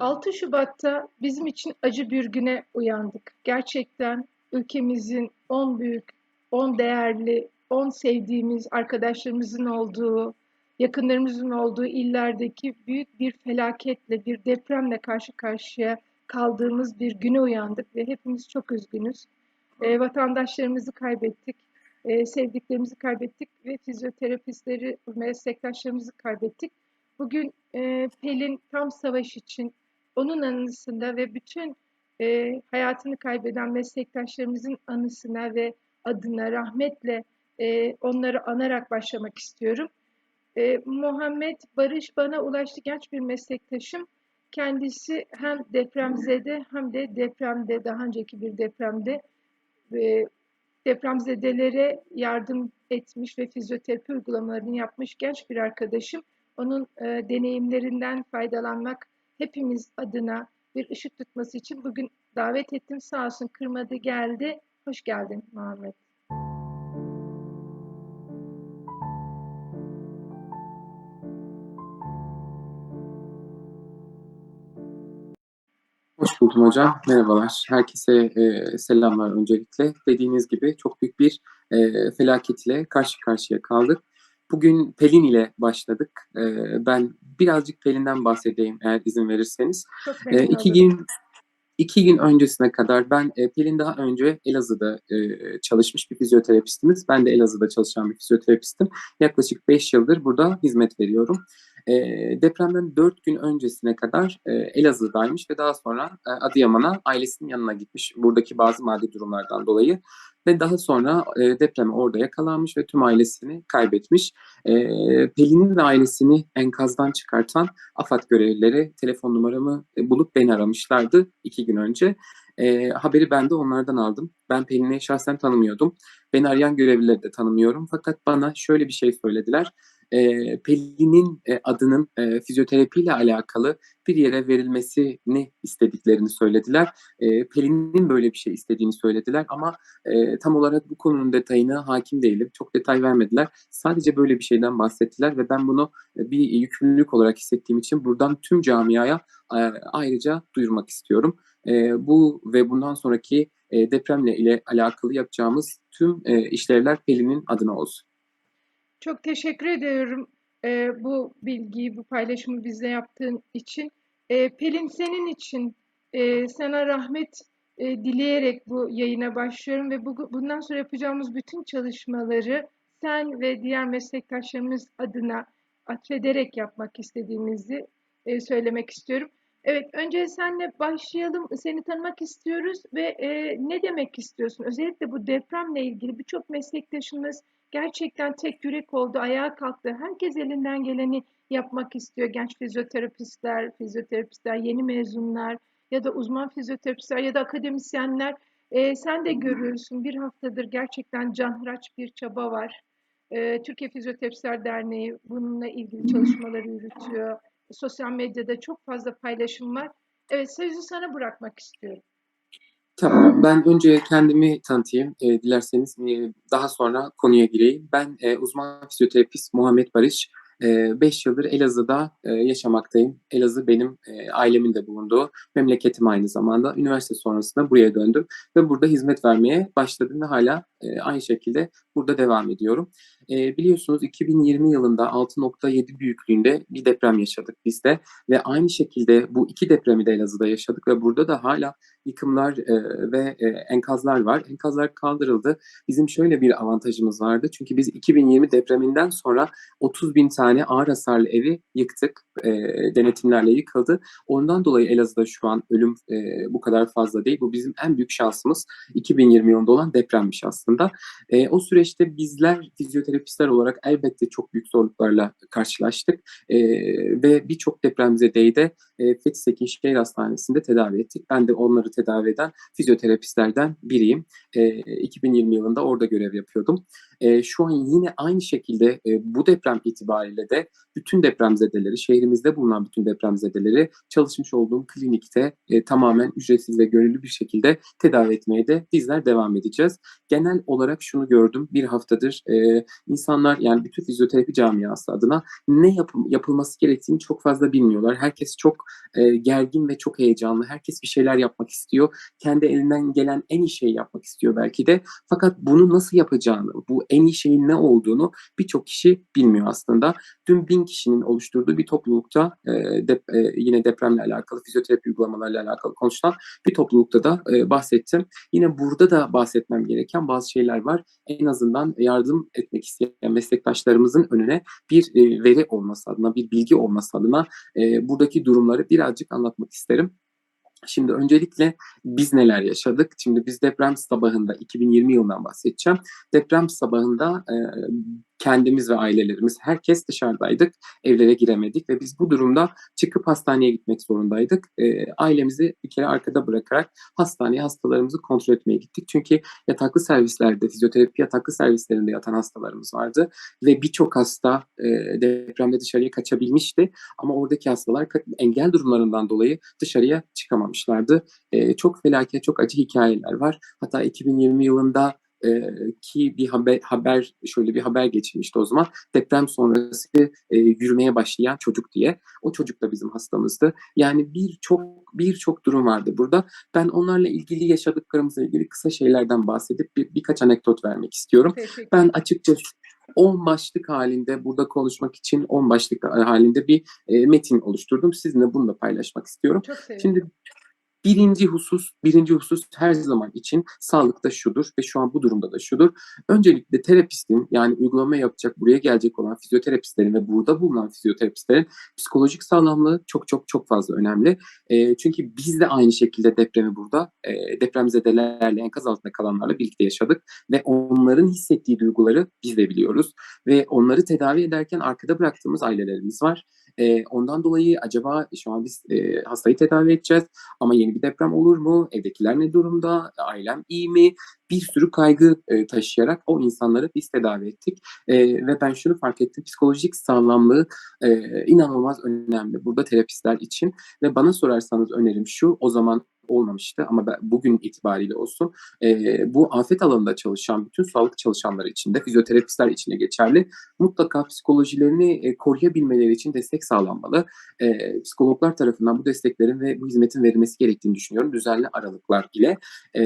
6 Şubat'ta bizim için acı bir güne uyandık. Gerçekten ülkemizin 10 büyük, 10 değerli, 10 sevdiğimiz arkadaşlarımızın olduğu, yakınlarımızın olduğu illerdeki büyük bir felaketle, bir depremle karşı karşıya kaldığımız bir güne uyandık ve hepimiz çok üzgünüz. E, vatandaşlarımızı kaybettik, e, sevdiklerimizi kaybettik ve fizyoterapistleri, meslektaşlarımızı kaybettik. Bugün e, Pelin tam savaş için onun anısında ve bütün e, hayatını kaybeden meslektaşlarımızın anısına ve adına rahmetle e, onları anarak başlamak istiyorum. E, Muhammed Barış bana ulaştı genç bir meslektaşım. Kendisi hem depremzede hem de depremde daha önceki bir depremde e, depremzedelere yardım etmiş ve fizyoterapi uygulamalarını yapmış genç bir arkadaşım. Onun e, deneyimlerinden faydalanmak hepimiz adına bir ışık tutması için bugün davet ettim. Sağ olsun kırmadı geldi. Hoş geldin Muhammed. Hoş buldum hocam. Merhabalar. Herkese e, selamlar öncelikle. Dediğiniz gibi çok büyük bir e, felaket ile karşı karşıya kaldık. Bugün Pelin ile başladık. E, ben birazcık Pelin'den bahsedeyim eğer izin verirseniz. Çok E, iki gün iki gün öncesine kadar ben e, Pelin daha önce Elazığ'da e, çalışmış bir fizyoterapistimiz. Ben de Elazığ'da çalışan bir fizyoterapistim. Yaklaşık 5 yıldır burada hizmet veriyorum. E, depremden 4 gün öncesine kadar e, Elazığ'daymış ve daha sonra e, Adıyaman'a ailesinin yanına gitmiş. Buradaki bazı maddi durumlardan dolayı ve daha sonra e, depreme orada yakalanmış ve tüm ailesini kaybetmiş. E, Pelin'in ve ailesini enkazdan çıkartan AFAD görevlileri telefon numaramı e, bulup beni aramışlardı iki gün önce. E, haberi ben de onlardan aldım. Ben Pelin'i şahsen tanımıyordum. Beni arayan görevlileri de tanımıyorum. Fakat bana şöyle bir şey söylediler. E, Pelin'in e, adının e, fizyoterapiyle alakalı bir yere verilmesini istediklerini söylediler. E, Pelin'in böyle bir şey istediğini söylediler ama e, tam olarak bu konunun detayına hakim değilim. Çok detay vermediler. Sadece böyle bir şeyden bahsettiler ve ben bunu e, bir yükümlülük olarak hissettiğim için buradan tüm camiaya e, ayrıca duyurmak istiyorum. E, bu ve bundan sonraki e, depremle ile alakalı yapacağımız tüm e, işlevler Pelin'in adına olsun. Çok teşekkür ediyorum e, bu bilgiyi, bu paylaşımı bizle yaptığın için. E, Pelin senin için e, sana rahmet e, dileyerek bu yayına başlıyorum ve bu, bundan sonra yapacağımız bütün çalışmaları sen ve diğer meslektaşlarımız adına atfederek yapmak istediğimizi e, söylemek istiyorum. Evet, önce senle başlayalım. Seni tanımak istiyoruz ve e, ne demek istiyorsun? Özellikle bu depremle ilgili birçok meslektaşımız gerçekten tek yürek oldu, ayağa kalktı. Herkes elinden geleni yapmak istiyor. Genç fizyoterapistler, fizyoterapistler, yeni mezunlar ya da uzman fizyoterapistler ya da akademisyenler. E, sen de görüyorsun bir haftadır gerçekten canhıraç bir çaba var. E, Türkiye Fizyoterapistler Derneği bununla ilgili çalışmaları yürütüyor. Sosyal medyada çok fazla paylaşım var. Evet, sözü sana bırakmak istiyorum. Tamam, ben önce kendimi tanıtayım e, dilerseniz e, daha sonra konuya gireyim. Ben e, uzman fizyoterapist Muhammed Barış. 5 yıldır Elazığ'da e, yaşamaktayım. Elazığ benim e, ailemin de bulunduğu memleketim aynı zamanda. Üniversite sonrasında buraya döndüm ve burada hizmet vermeye başladım ve hala e, aynı şekilde burada devam ediyorum. E, biliyorsunuz 2020 yılında 6.7 büyüklüğünde bir deprem yaşadık biz de ve aynı şekilde bu iki depremi de Elazığ'da yaşadık ve burada da hala yıkımlar e, ve e, enkazlar var. Enkazlar kaldırıldı. Bizim şöyle bir avantajımız vardı. Çünkü biz 2020 depreminden sonra 30 bin tane ağır hasarlı evi yıktık. E, denetimlerle yıkıldı. Ondan dolayı Elazığ'da şu an ölüm e, bu kadar fazla değil. Bu bizim en büyük şansımız 2020 yılında olan depremmiş aslında. E, o süreçte bizler fizyoterapistler olarak elbette çok büyük zorluklarla karşılaştık. E, ve birçok depremzedeyi de e, Fethi Sekin Şehir Hastanesi'nde tedavi ettik. Ben de onları tedavi eden fizyoterapistlerden biriyim. E, 2020 yılında orada görev yapıyordum. E, şu an yine aynı şekilde e, bu deprem itibariyle de bütün depremzedeleri, şehrimizde bulunan bütün depremzedeleri çalışmış olduğum klinikte e, tamamen ücretsiz ve gönüllü bir şekilde tedavi etmeye de bizler devam edeceğiz. Genel olarak şunu gördüm bir haftadır e, insanlar yani bütün fizyoterapi camiası adına ne yap yapılması gerektiğini çok fazla bilmiyorlar. Herkes çok e, gergin ve çok heyecanlı. Herkes bir şeyler yapmak istiyor. Kendi elinden gelen en iyi şeyi yapmak istiyor belki de. Fakat bunu nasıl yapacağını, bu en iyi şeyin ne olduğunu birçok kişi bilmiyor aslında. Dün bin kişinin oluşturduğu bir toplulukta e, dep, e, yine depremle alakalı, fizyoterapi uygulamalarıyla alakalı konuşulan bir toplulukta da e, bahsettim. Yine burada da bahsetmem gereken bazı şeyler var. En azından yardım etmek isteyen meslektaşlarımızın önüne bir e, veri olması adına, bir bilgi olması adına e, buradaki durumları birazcık anlatmak isterim. Şimdi öncelikle biz neler yaşadık? Şimdi biz deprem sabahında 2020 yılından bahsedeceğim. Deprem sabahında e, kendimiz ve ailelerimiz herkes dışarıdaydık. Evlere giremedik ve biz bu durumda çıkıp hastaneye gitmek zorundaydık. E, ailemizi bir kere arkada bırakarak hastaneye hastalarımızı kontrol etmeye gittik. Çünkü yataklı servislerde, fizyoterapi yataklı servislerinde yatan hastalarımız vardı ve birçok hasta e, depremde dışarıya kaçabilmişti ama oradaki hastalar engel durumlarından dolayı dışarıya çıkamamışlardı. E, çok felaket, çok acı hikayeler var. Hatta 2020 yılında e, ki bir haber, haber şöyle bir haber geçirmişti o zaman. Deprem sonrası e, yürümeye başlayan çocuk diye. O çocuk da bizim hastamızdı. Yani birçok birçok durum vardı burada. Ben onlarla ilgili yaşadıklarımızla ilgili kısa şeylerden bahsedip bir, birkaç anekdot vermek istiyorum. Ben açıkçası 10 başlık halinde burada konuşmak için 10 başlık halinde bir e, metin oluşturdum. Sizinle bunu da paylaşmak istiyorum. Çok Şimdi Birinci husus, birinci husus her zaman için sağlıkta şudur ve şu an bu durumda da şudur. Öncelikle terapistin yani uygulama yapacak, buraya gelecek olan fizyoterapistlerin ve burada bulunan fizyoterapistlerin psikolojik sağlamlığı çok çok çok fazla önemli. E, çünkü biz de aynı şekilde depremi burada e, depremzedelerle, enkaz altında kalanlarla birlikte yaşadık ve onların hissettiği duyguları biz de biliyoruz. Ve onları tedavi ederken arkada bıraktığımız ailelerimiz var. E, ondan dolayı acaba şu an biz e, hastayı tedavi edeceğiz ama yeni bir deprem olur mu? Evdekiler ne durumda? Ailem iyi mi? Bir sürü kaygı e, taşıyarak o insanları biz tedavi ettik. E, ve ben şunu fark ettim. Psikolojik sağlamlığı e, inanılmaz önemli burada terapistler için. Ve bana sorarsanız önerim şu. O zaman olmamıştı ama ben, bugün itibariyle olsun e, bu afet alanında çalışan bütün sağlık çalışanları için de fizyoterapistler için de geçerli. Mutlaka psikolojilerini e, koruyabilmeleri için destek sağlanmalı. E, psikologlar tarafından bu desteklerin ve bu hizmetin verilmesi gerektiğini düşünüyorum düzenli aralıklar ile. E,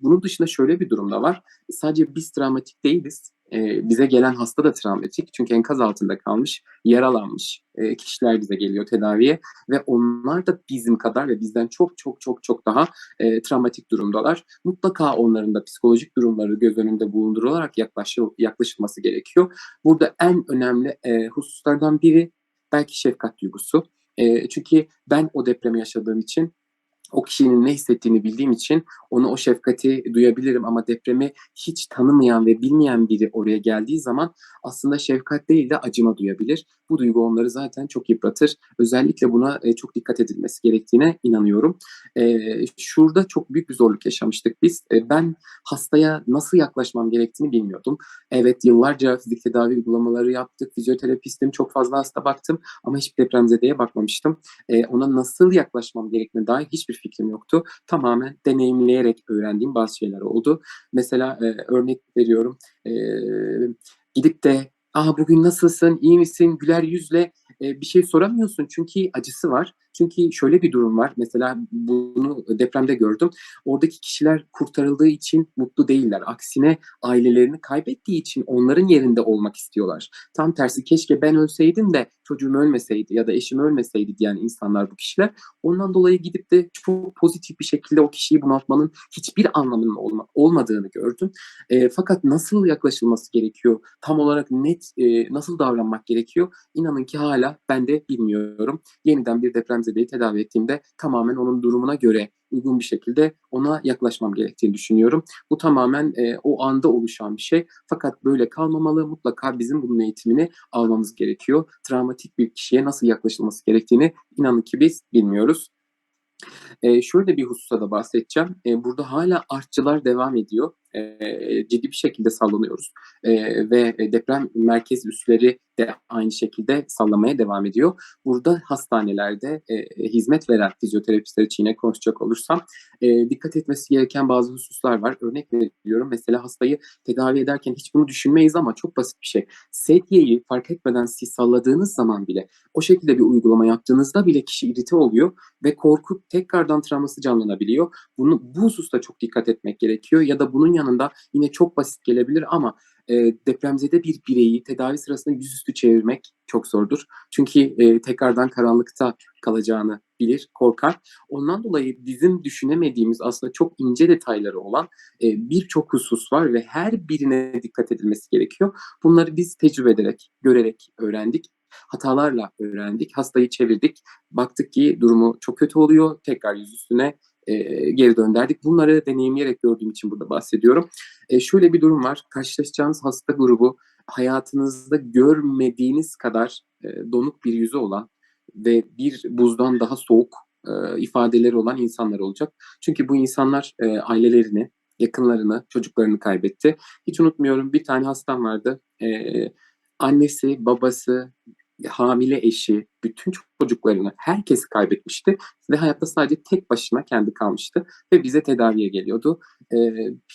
bunun dışında şöyle bir durum da var. Sadece biz travmatik değiliz e, bize gelen hasta da travmatik çünkü enkaz altında kalmış, yaralanmış e, kişiler bize geliyor tedaviye ve onlar da bizim kadar ve bizden çok çok çok çok daha e, travmatik durumdalar. Mutlaka onların da psikolojik durumları göz önünde bulundurularak yaklaşıl yaklaşılması gerekiyor. Burada en önemli e, hususlardan biri belki şefkat duygusu. E, çünkü ben o depremi yaşadığım için o kişinin ne hissettiğini bildiğim için onu o şefkati duyabilirim ama depremi hiç tanımayan ve bilmeyen biri oraya geldiği zaman aslında şefkat değil de acıma duyabilir. Bu duygu onları zaten çok yıpratır. Özellikle buna e, çok dikkat edilmesi gerektiğine inanıyorum. E, şurada çok büyük bir zorluk yaşamıştık biz. E, ben hastaya nasıl yaklaşmam gerektiğini bilmiyordum. Evet yıllarca fizik tedavi uygulamaları yaptık. Fizyoterapistim, çok fazla hasta baktım ama hiçbir depremzedeye bakmamıştım. Ona nasıl yaklaşmam gerektiğine dair hiçbir fikrim yoktu. Tamamen deneyimleyerek öğrendiğim bazı şeyler oldu. Mesela e, örnek veriyorum. E, gidip de Aa bugün nasılsın, iyi misin, güler yüzle e, bir şey soramıyorsun çünkü acısı var. Çünkü şöyle bir durum var. Mesela bunu depremde gördüm. Oradaki kişiler kurtarıldığı için mutlu değiller. Aksine ailelerini kaybettiği için onların yerinde olmak istiyorlar. Tam tersi keşke ben ölseydim de çocuğum ölmeseydi ya da eşim ölmeseydi diyen insanlar bu kişiler. Ondan dolayı gidip de çok pozitif bir şekilde o kişiyi bunaltmanın hiçbir anlamının olma, olmadığını gördüm. E, fakat nasıl yaklaşılması gerekiyor? Tam olarak net e, nasıl davranmak gerekiyor? İnanın ki hala ben de bilmiyorum. Yeniden bir depremzedeyi tedavi ettiğimde tamamen onun durumuna göre uygun bir şekilde ona yaklaşmam gerektiğini düşünüyorum. Bu tamamen e, o anda oluşan bir şey. Fakat böyle kalmamalı. Mutlaka bizim bunun eğitimini almamız gerekiyor. Travmatik bir kişiye nasıl yaklaşılması gerektiğini inanın ki biz bilmiyoruz. E, şöyle bir hususa da bahsedeceğim. E, burada hala artçılar devam ediyor. e, ciddi bir şekilde sallanıyoruz. E, ve deprem merkez üsleri de aynı şekilde sallamaya devam ediyor. Burada hastanelerde e, hizmet veren fizyoterapistler için yine konuşacak olursam e, dikkat etmesi gereken bazı hususlar var. Örnek veriyorum mesela hastayı tedavi ederken hiç bunu düşünmeyiz ama çok basit bir şey. Sedyeyi fark etmeden siz salladığınız zaman bile o şekilde bir uygulama yaptığınızda bile kişi irite oluyor ve korkup tekrardan travması canlanabiliyor. Bunu, bu hususta çok dikkat etmek gerekiyor ya da bunun yanında yine çok basit gelebilir ama e, depremzede bir bireyi tedavi sırasında yüzüstü çevirmek çok zordur. Çünkü e, tekrardan karanlıkta kalacağını bilir, korkar. Ondan dolayı bizim düşünemediğimiz aslında çok ince detayları olan e, birçok husus var ve her birine dikkat edilmesi gerekiyor. Bunları biz tecrübe ederek, görerek öğrendik. Hatalarla öğrendik, hastayı çevirdik. Baktık ki durumu çok kötü oluyor. Tekrar yüzüstüne e, geri döndürdük. Bunları deneyimleyerek gördüğüm için burada bahsediyorum. E, şöyle bir durum var. Karşılaşacağınız hasta grubu hayatınızda görmediğiniz kadar e, donuk bir yüzü olan ve bir buzdan daha soğuk e, ifadeleri olan insanlar olacak. Çünkü bu insanlar e, ailelerini, yakınlarını, çocuklarını kaybetti. Hiç unutmuyorum bir tane hastam vardı. E, annesi, babası, hamile eşi, bütün çocuklarını, herkesi kaybetmişti ve hayatta sadece tek başına kendi kalmıştı ve bize tedaviye geliyordu. Ee,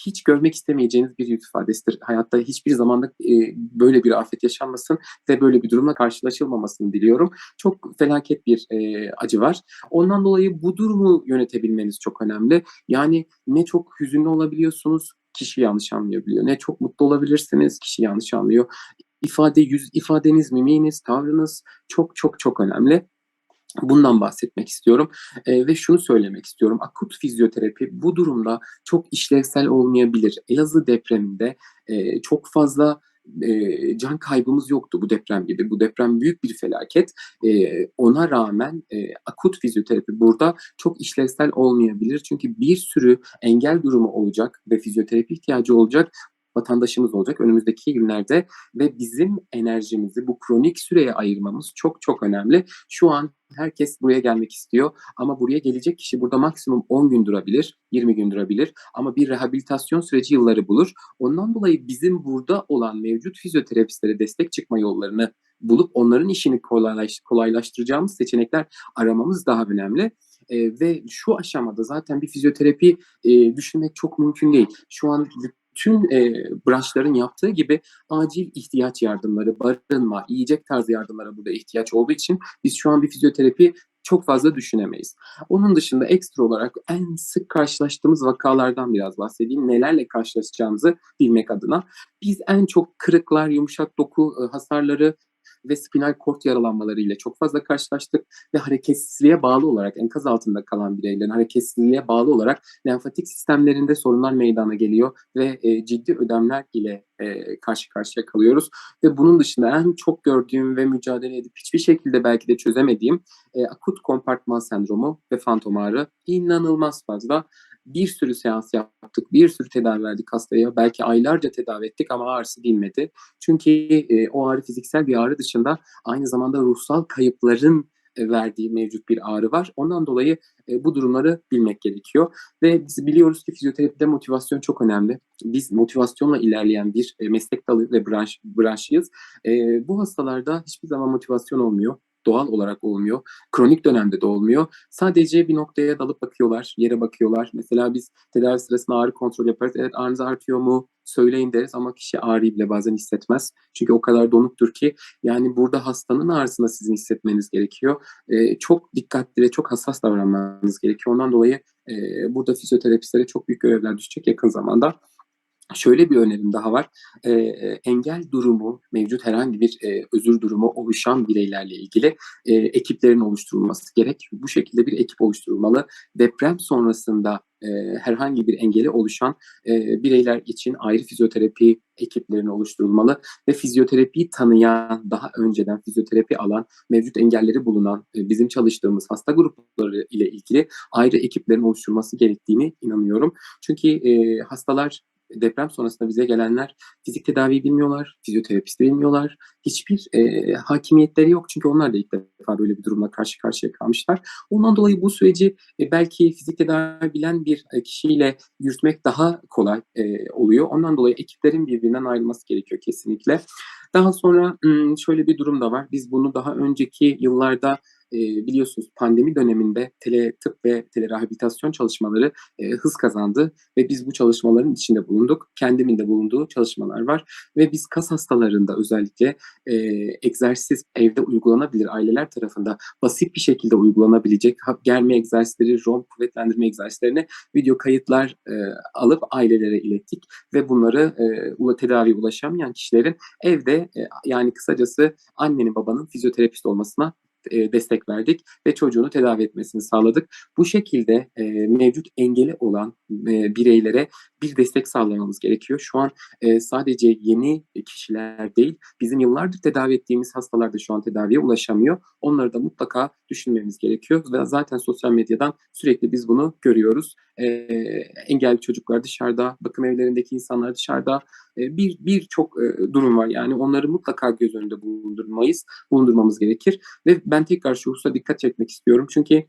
hiç görmek istemeyeceğiniz bir yüz ifadesidir. Hayatta hiçbir zamanda e, böyle bir afet yaşanmasın ve böyle bir durumla karşılaşılmamasını diliyorum. Çok felaket bir e, acı var. Ondan dolayı bu durumu yönetebilmeniz çok önemli. Yani ne çok hüzünlü olabiliyorsunuz, kişi yanlış anlayabiliyor. Ne çok mutlu olabilirsiniz, kişi yanlış anlıyor ifade, yüz ifadeniz, mimiğiniz, tavrınız çok çok çok önemli. Bundan bahsetmek istiyorum e, ve şunu söylemek istiyorum. Akut fizyoterapi bu durumda çok işlevsel olmayabilir. Elazığ depreminde e, çok fazla e, can kaybımız yoktu bu deprem gibi. Bu deprem büyük bir felaket. E, ona rağmen e, akut fizyoterapi burada çok işlevsel olmayabilir. Çünkü bir sürü engel durumu olacak ve fizyoterapi ihtiyacı olacak vatandaşımız olacak önümüzdeki günlerde ve bizim enerjimizi bu kronik süreye ayırmamız çok çok önemli. Şu an herkes buraya gelmek istiyor ama buraya gelecek kişi burada maksimum 10 gün durabilir, 20 gün durabilir ama bir rehabilitasyon süreci yılları bulur. Ondan dolayı bizim burada olan mevcut fizyoterapistlere destek çıkma yollarını bulup onların işini kolaylaş, kolaylaştıracağımız seçenekler aramamız daha önemli. E, ve şu aşamada zaten bir fizyoterapi e, düşünmek çok mümkün değil. Şu an tüm e, branşların yaptığı gibi acil ihtiyaç yardımları, barınma, yiyecek tarzı yardımlara burada ihtiyaç olduğu için biz şu an bir fizyoterapi çok fazla düşünemeyiz. Onun dışında ekstra olarak en sık karşılaştığımız vakalardan biraz bahsedeyim. Nelerle karşılaşacağımızı bilmek adına. Biz en çok kırıklar, yumuşak doku hasarları ve spinal kort yaralanmaları ile çok fazla karşılaştık ve hareketsizliğe bağlı olarak enkaz altında kalan bireylerin hareketsizliğe bağlı olarak lenfatik sistemlerinde sorunlar meydana geliyor ve e, ciddi ödemler ile e, karşı karşıya kalıyoruz. Ve bunun dışında en çok gördüğüm ve mücadele edip hiçbir şekilde belki de çözemediğim e, akut kompartman sendromu ve fantom ağrı inanılmaz fazla bir sürü seans yaptık, bir sürü tedavi verdik hastaya. Belki aylarca tedavi ettik ama ağrısı dinmedi. Çünkü e, o ağrı fiziksel bir ağrı dışında aynı zamanda ruhsal kayıpların e, verdiği mevcut bir ağrı var. Ondan dolayı e, bu durumları bilmek gerekiyor. Ve biz biliyoruz ki fizyoterapide motivasyon çok önemli. Biz motivasyonla ilerleyen bir e, meslek dalı ve branş, branşıyız. E, bu hastalarda hiçbir zaman motivasyon olmuyor doğal olarak olmuyor. Kronik dönemde de olmuyor. Sadece bir noktaya dalıp bakıyorlar, yere bakıyorlar. Mesela biz tedavi sırasında ağrı kontrol yaparız. Evet ağrınız artıyor mu? Söyleyin deriz ama kişi ağrıyı bile bazen hissetmez. Çünkü o kadar donuktur ki yani burada hastanın ağrısını sizin hissetmeniz gerekiyor. Ee, çok dikkatli ve çok hassas davranmanız gerekiyor. Ondan dolayı e, burada fizyoterapistlere çok büyük görevler düşecek yakın zamanda. Şöyle bir önerim daha var. E, engel durumu, mevcut herhangi bir e, özür durumu oluşan bireylerle ilgili e, ekiplerin oluşturulması gerek. Bu şekilde bir ekip oluşturulmalı. Deprem sonrasında e, herhangi bir engeli oluşan e, bireyler için ayrı fizyoterapi ekiplerinin oluşturulmalı ve fizyoterapiyi tanıyan, daha önceden fizyoterapi alan, mevcut engelleri bulunan e, bizim çalıştığımız hasta grupları ile ilgili ayrı ekiplerin oluşturulması gerektiğini inanıyorum. Çünkü e, hastalar deprem sonrasında bize gelenler fizik tedaviyi bilmiyorlar, fizyoterapisti bilmiyorlar. Hiçbir e, hakimiyetleri yok çünkü onlar da ilk defa böyle bir durumla karşı karşıya kalmışlar. Ondan dolayı bu süreci e, belki fizik tedavi bilen bir e, kişiyle yürütmek daha kolay e, oluyor. Ondan dolayı ekiplerin birbirinden ayrılması gerekiyor kesinlikle. Daha sonra şöyle bir durum da var. Biz bunu daha önceki yıllarda e, biliyorsunuz pandemi döneminde tele tıp ve tele rehabilitasyon çalışmaları e, hız kazandı ve biz bu çalışmaların içinde bulunduk. Kendimin de bulunduğu çalışmalar var ve biz kas hastalarında özellikle e, egzersiz evde uygulanabilir aileler tarafında basit bir şekilde uygulanabilecek germe egzersizleri, rom kuvvetlendirme egzersizlerini video kayıtlar e, alıp ailelere ilettik ve bunları e, tedavi ulaşamayan kişilerin evde yani kısacası annenin babanın fizyoterapist olmasına e, destek verdik ve çocuğunu tedavi etmesini sağladık. Bu şekilde e, mevcut engeli olan e, bireylere bir destek sağlamamız gerekiyor. Şu an e, sadece yeni kişiler değil, bizim yıllardır tedavi ettiğimiz hastalar da şu an tedaviye ulaşamıyor. Onları da mutlaka düşünmemiz gerekiyor. Ve zaten sosyal medyadan sürekli biz bunu görüyoruz. E, engelli çocuklar dışarıda, bakım evlerindeki insanlar dışarıda. E, bir birçok e, durum var. Yani onları mutlaka göz önünde bulundurmayız, bulundurmamız gerekir. Ve ben tekrar şu hususa dikkat çekmek istiyorum. Çünkü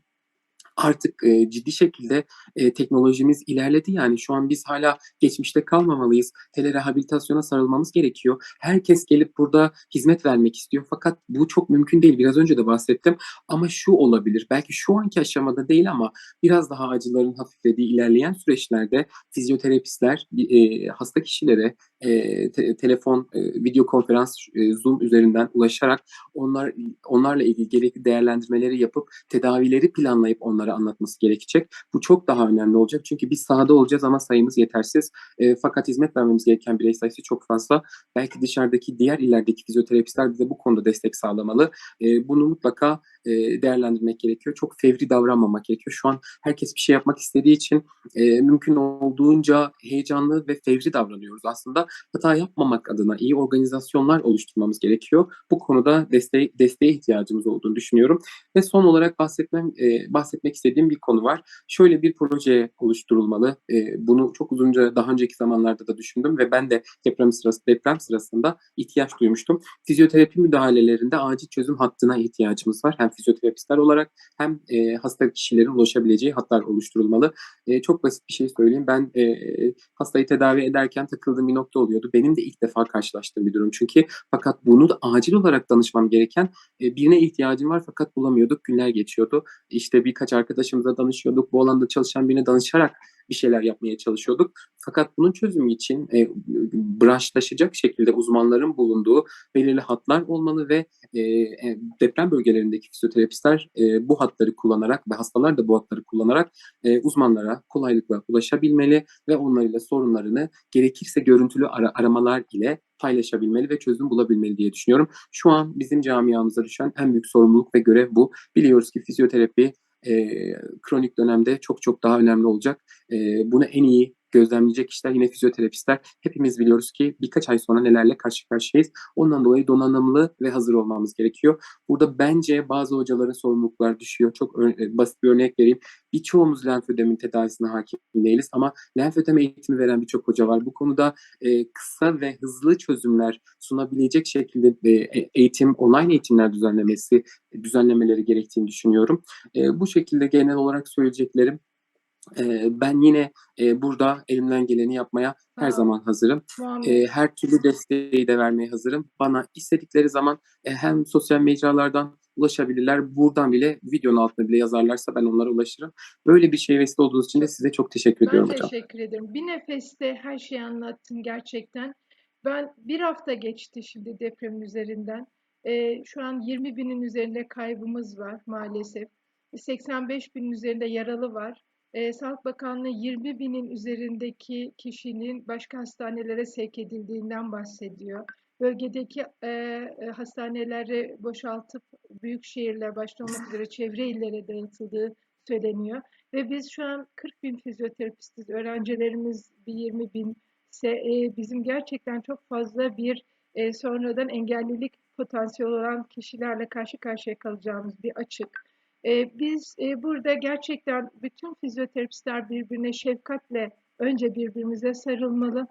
artık e, ciddi şekilde e, teknolojimiz ilerledi. Yani şu an biz hala geçmişte kalmamalıyız. Telerehabilitasyona sarılmamız gerekiyor. Herkes gelip burada hizmet vermek istiyor. Fakat bu çok mümkün değil. Biraz önce de bahsettim. Ama şu olabilir. Belki şu anki aşamada değil ama biraz daha acıların hafiflediği ilerleyen süreçlerde fizyoterapistler e, hasta kişilere e, te, telefon, e, video konferans, e, Zoom üzerinden ulaşarak onlar onlarla ilgili gerekli değerlendirmeleri yapıp tedavileri planlayıp onlara anlatması gerekecek. Bu çok daha önemli olacak çünkü biz sahada olacağız ama sayımız yetersiz. E, fakat hizmet vermemiz gereken birey sayısı çok fazla. Belki dışarıdaki diğer illerdeki fizyoterapistler bize bu konuda destek sağlamalı. E, bunu mutlaka e, değerlendirmek gerekiyor. Çok fevri davranmamak gerekiyor. Şu an herkes bir şey yapmak istediği için e, mümkün olduğunca heyecanlı ve fevri davranıyoruz. Aslında hata yapmamak adına iyi organizasyonlar oluşturmamız gerekiyor. Bu konuda desteğe, desteğe ihtiyacımız olduğunu düşünüyorum. Ve son olarak bahsetmem e, bahsetmek istediğim bir konu var. Şöyle bir proje oluşturulmalı. Bunu çok uzunca daha önceki zamanlarda da düşündüm ve ben de deprem sırası deprem sırasında ihtiyaç duymuştum. Fizyoterapi müdahalelerinde acil çözüm hattına ihtiyacımız var. Hem fizyoterapistler olarak hem e, hasta kişilerin ulaşabileceği hatlar oluşturulmalı. E, çok basit bir şey söyleyeyim. Ben e, hastayı tedavi ederken takıldığım bir nokta oluyordu. Benim de ilk defa karşılaştığım bir durum. Çünkü fakat bunu da acil olarak danışmam gereken e, birine ihtiyacım var fakat bulamıyorduk. Günler geçiyordu. İşte birkaç arkadaşımıza danışıyorduk. Bu alanda çalışan birine danışarak bir şeyler yapmaya çalışıyorduk. Fakat bunun çözümü için e, branşlaşacak şekilde uzmanların bulunduğu belirli hatlar olmalı ve e, e, deprem bölgelerindeki fizyoterapistler e, bu hatları kullanarak ve hastalar da bu hatları kullanarak e, uzmanlara kolaylıkla ulaşabilmeli ve onlarla sorunlarını gerekirse görüntülü ara, aramalar ile paylaşabilmeli ve çözüm bulabilmeli diye düşünüyorum. Şu an bizim camiamıza düşen en büyük sorumluluk ve görev bu. Biliyoruz ki fizyoterapi e, kronik dönemde çok çok daha önemli olacak. E, bunu en iyi gözlemleyecek kişiler yine fizyoterapistler. Hepimiz biliyoruz ki birkaç ay sonra nelerle karşı karşıyayız. Ondan dolayı donanımlı ve hazır olmamız gerekiyor. Burada bence bazı hocaların sorumluluklar düşüyor. Çok e, basit bir örnek vereyim. Birçoğumuz lenfödemin tedavisine hakim değiliz ama lenfödem eğitimi veren birçok hoca var. Bu konuda e, kısa ve hızlı çözümler sunabilecek şekilde e, eğitim, online eğitimler düzenlemesi, düzenlemeleri gerektiğini düşünüyorum. E, bu şekilde genel olarak söyleyeceklerim e, ben yine e, burada elimden geleni yapmaya her zaman hazırım. E, her türlü desteği de vermeye hazırım. Bana istedikleri zaman e, hem sosyal mecralardan ulaşabilirler. Buradan bile videonun altına bile yazarlarsa ben onlara ulaşırım. Böyle bir şey vesile olduğunuz için de size çok teşekkür ediyorum ben hocam. Ben teşekkür ederim. Bir nefeste her şeyi anlattın gerçekten. Ben bir hafta geçti şimdi depremin üzerinden. Ee, şu an 20 binin üzerinde kaybımız var maalesef. 85 binin üzerinde yaralı var. E, Sağlık Bakanlığı 20 binin üzerindeki kişinin başka hastanelere sevk edildiğinden bahsediyor. Bölgedeki e, e, hastaneleri boşaltıp büyük şehirler başta olmak üzere çevre illere dağıtıldığı söyleniyor. Ve biz şu an 40 bin fizyoterapistiz, öğrencilerimiz bir 20 bin ise e, bizim gerçekten çok fazla bir e, sonradan engellilik potansiyeli olan kişilerle karşı karşıya kalacağımız bir açık. Ee, biz e, burada gerçekten bütün fizyoterapistler birbirine şefkatle önce birbirimize sarılmalı.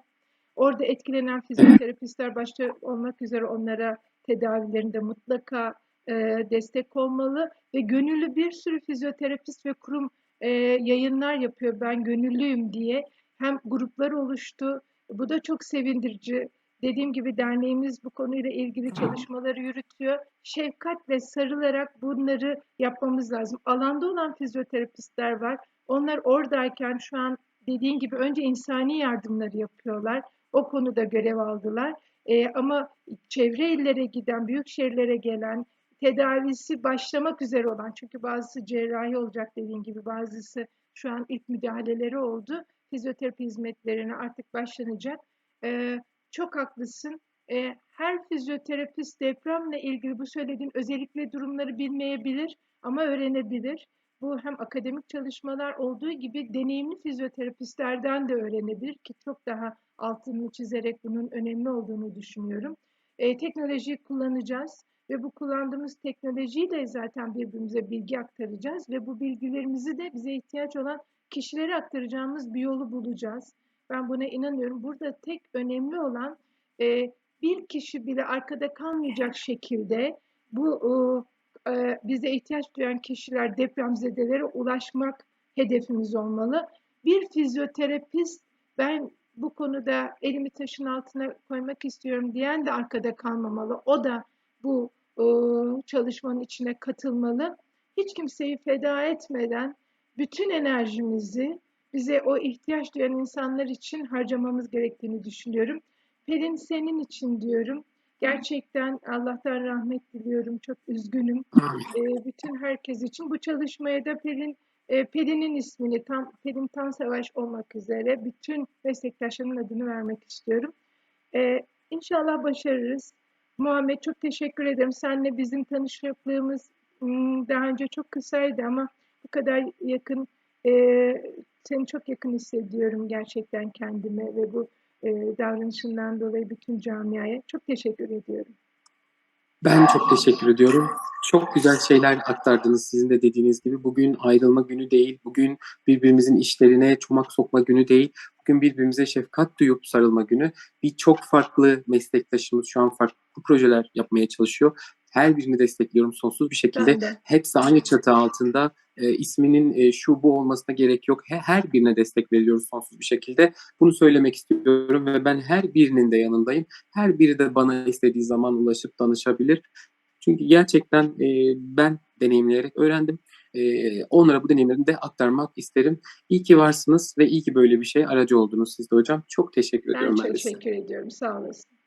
Orada etkilenen fizyoterapistler başta olmak üzere onlara tedavilerinde mutlaka e, destek olmalı ve gönüllü bir sürü fizyoterapist ve kurum e, yayınlar yapıyor. Ben gönüllüyüm diye hem gruplar oluştu. Bu da çok sevindirici. Dediğim gibi derneğimiz bu konuyla ilgili çalışmaları yürütüyor. Şefkatle sarılarak bunları yapmamız lazım. Alanda olan fizyoterapistler var. Onlar oradayken şu an dediğin gibi önce insani yardımları yapıyorlar. O konuda görev aldılar. Ee, ama çevre illere giden, büyük şehirlere gelen, tedavisi başlamak üzere olan, çünkü bazısı cerrahi olacak dediğin gibi, bazısı şu an ilk müdahaleleri oldu. Fizyoterapi hizmetlerine artık başlanacak. Ee, çok haklısın. Ee, her fizyoterapist depremle ilgili bu söylediğim özellikle durumları bilmeyebilir ama öğrenebilir. Bu hem akademik çalışmalar olduğu gibi deneyimli fizyoterapistlerden de öğrenebilir ki çok daha altını çizerek bunun önemli olduğunu düşünüyorum. E, teknolojiyi kullanacağız ve bu kullandığımız teknolojiyle zaten birbirimize bilgi aktaracağız ve bu bilgilerimizi de bize ihtiyaç olan kişilere aktaracağımız bir yolu bulacağız. Ben buna inanıyorum. Burada tek önemli olan e, bir kişi bile arkada kalmayacak şekilde bu e, bize ihtiyaç duyan kişiler depremzedelere ulaşmak hedefimiz olmalı. Bir fizyoterapist ben bu konuda elimi taşın altına koymak istiyorum diyen de arkada kalmamalı. O da bu e, çalışmanın içine katılmalı. Hiç kimseyi feda etmeden bütün enerjimizi bize o ihtiyaç duyan insanlar için harcamamız gerektiğini düşünüyorum. Pelin senin için diyorum. Gerçekten Allah'tan rahmet diliyorum. Çok üzgünüm. E, bütün herkes için. Bu çalışmaya da Pelin e, Pelin'in ismini tam Pelin Tansavaş olmak üzere bütün meslektaşlarımın adını vermek istiyorum. E, inşallah başarırız. Muhammed çok teşekkür ederim. Seninle bizim tanışıklığımız hmm, daha önce çok kısaydı ama bu kadar yakın e, seni çok yakın hissediyorum gerçekten kendime ve bu e, davranışından dolayı bütün camiaya çok teşekkür ediyorum. Ben çok teşekkür ediyorum. Çok güzel şeyler aktardınız sizin de dediğiniz gibi. Bugün ayrılma günü değil, bugün birbirimizin işlerine çomak sokma günü değil. Bugün birbirimize şefkat duyup sarılma günü. Birçok farklı meslektaşımız şu an farklı projeler yapmaya çalışıyor. Her birini destekliyorum sonsuz bir şekilde. Hepsi aynı çatı altında. E, isminin e, şu bu olmasına gerek yok. He, her birine destek veriyoruz sonsuz bir şekilde. Bunu söylemek istiyorum ve ben her birinin de yanındayım. Her biri de bana istediği zaman ulaşıp danışabilir. Çünkü gerçekten e, ben deneyimleyerek öğrendim. E, onlara bu deneyimlerimi de aktarmak isterim. İyi ki varsınız ve iyi ki böyle bir şey aracı oldunuz siz de hocam. Çok teşekkür Ben ediyorum çok ben size. teşekkür ediyorum. Sağ olasın.